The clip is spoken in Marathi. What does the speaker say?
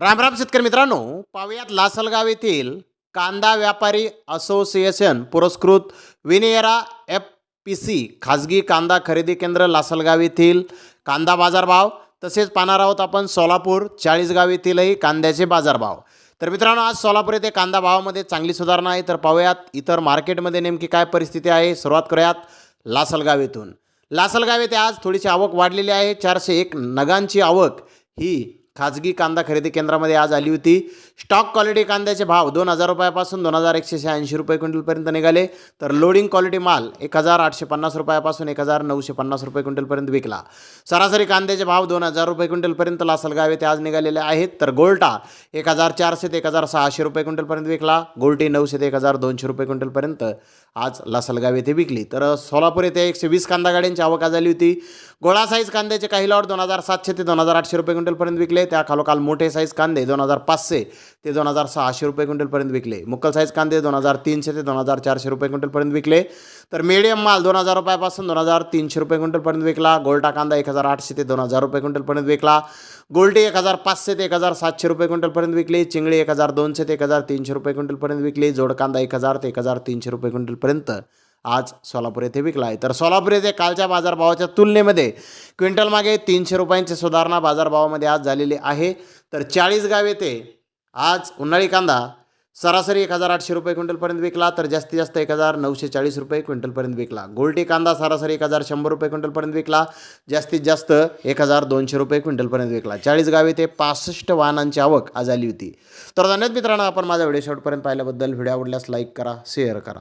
रामराम शेतकरी मित्रांनो पाहुयात लासलगाव येथील कांदा व्यापारी असोसिएशन पुरस्कृत विनियरा एफ पी सी खाजगी कांदा खरेदी केंद्र लासलगाव येथील कांदा बाजारभाव. तसेच पाहणार आहोत आपण सोलापूर चाळीसगाव येथीलही कांद्याचे बाजारभाव. तर मित्रांनो आज सोलापूर येथे कांदा भावामध्ये चांगली सुधारणा आहे. तर पाहूयात इतर मार्केटमध्ये नेमकी काय परिस्थिती आहे? सुरुवात करूयात लासलगाव येथून. लासलगाव येथे आज थोडीशी आवक वाढलेली आहे. चारशे एक नगांची आवक ही खाजगी कांदा खरेदी केंद्रामध्ये आज आली होती. स्टॉक क्वालिटी कांद्याचे भाव दोन हजार रुपयापासून दोन हजार एकशे शहाऐंशी रुपये क्विंटलपर्यंत निघाले. तर लोडिंग क्वालिटी माल एक हजार आठशे पन्नास रुपयापासून एक हजार नऊशे पन्नास रुपये क्विंटलपर्यंत विकला. सरासरी कांद्याचे भाव दोन हजार रुपये क्विंटलपर्यंत लासलगाव येथे आज निघालेले आहेत. तर गोल्टा एक हजार चारशे ते एक हजार सहाशे रुपये क्विंटलपर्यंत विकला. गोल्टी नऊशे ते एक हजार दोनशे रुपये क्विंटलपर्यंत आज लासलगाव येथे विकली. तर सोलापूर येथे एकशे वीस कांदा गाड्यांची आवक झाली होती. गोळा साईज कांद्याचे काही लॉट दोन हजार सातशे ते दोन हजार आठशे रुपये क्विंटलपर्यंत विकले. त्या खालोखाल मोठे साईज कांदे दोन हजार पाचशे ते दोन हजार सहाशे रुपये क्विंटलपर्यंत विकले. मुक्कल साईज कांदे दोन हजार तीनशे ते दोन हजार चारशे रुपये क्विंटलपर्यंत विकले. तर मीडियम माल दोन हजार रुपयापासून दोन हजार तीनशे रुपये क्विंटलपर्यंत विकला. गोल्टा कांदा एक हजार आठशे ते दोन हजार रुपये क्विंटलपर्यंत विकला. गोल्टी एक हजार पाचशे ते एक हजार सातशे रुपये क्विंटलपर्यंत विकली. चिंगळी एक हजार दोनशे ते एक हजार तीनशे रुपये क्विंटलपर्यंत विकली. जोड कांदा एक हजार ते एक हजार तीनशे रुपये क्विंटलपर्यंत आज सोलापूर येथे विकला आहे तर सोलापूर येथे कालच्या बाजारभावाच्या तुलनेमध्ये क्विंटल मागे तीनशे रुपयांची सुधारणा बाजारभावामध्ये आज झालेली आहे. तर चाळीसगाव येथे आज उन्हाळी कांदा सरासरी एक हजार आठशे रुपये क्विंटलपर्यंत विकला तर जास्तीत जास्त एक हजार नऊशे चाळीस रुपये क्विंटलपर्यंत विकला. गोल्टी कांदा सरासरी एक हजार शंभर रुपये क्विंटलपर्यंत विकला जास्तीत जास्त एक हजार दोनशे रुपये क्विंटलपर्यंत विकला. चाळीस गावी ते पासष्ट वाहनांची आवक आज आली होती. तर धन्यवाद मित्रांनो आपण माझा व्हिडिओ शेवटपर्यंत पाहिल्याबद्दल. व्हिडिओ आवडल्यास लाईक करा शेअर करा.